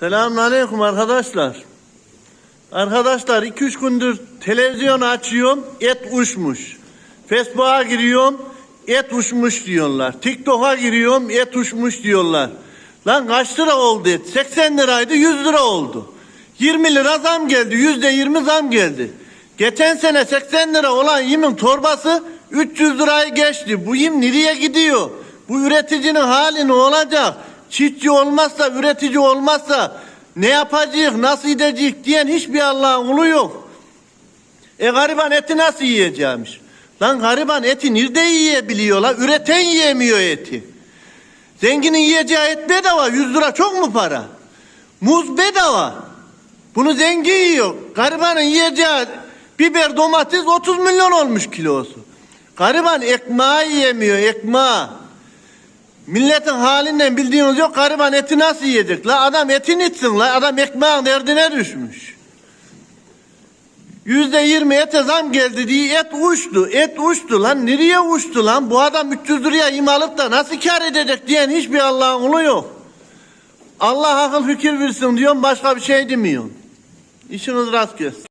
Selamünaleyküm arkadaşlar. Arkadaşlar 2-3 gündür televizyon açıyorum et uçmuş. Facebook'a giriyorum et uçmuş diyorlar. TikTok'a giriyorum et uçmuş diyorlar. Lan kaç lira oldu et? 80 liraydı 100 lira oldu. 20 lira zam geldi yüzde 20 zam geldi. Geçen sene 80 lira olan yemin torbası 300 lirayı geçti. Bu yem nereye gidiyor? Bu üreticinin hali ne olacak? Çiftçi olmazsa, üretici olmazsa ne yapacak, nasıl edecek diyen hiçbir Allah'ın kulu yok. E gariban eti nasıl yiyeceğimiş? Lan gariban eti nerede yiyebiliyor la? Üreten yiyemiyor eti. Zenginin yiyeceği et bedava. 100 lira çok mu para? Muz bedava. Bunu zengin yiyor. Garibanın yiyeceği biber domates 30 milyon olmuş kilosu. Gariban ekmeği yiyemiyor ekmeği. Milletin halinden bildiğiniz yok gariban eti nasıl yiyecek la adam etin içsin la adam ekmeğin derdine düşmüş. Yüzde yirmi ete zam geldi diye et uçtu. Et uçtu lan. Nereye uçtu lan? Bu adam 300 liraya im da nasıl kar edecek diyen hiçbir Allah'ın kulu yok. Allah akıl fikir versin diyorum başka bir şey demiyorum. İşiniz rast gelsin.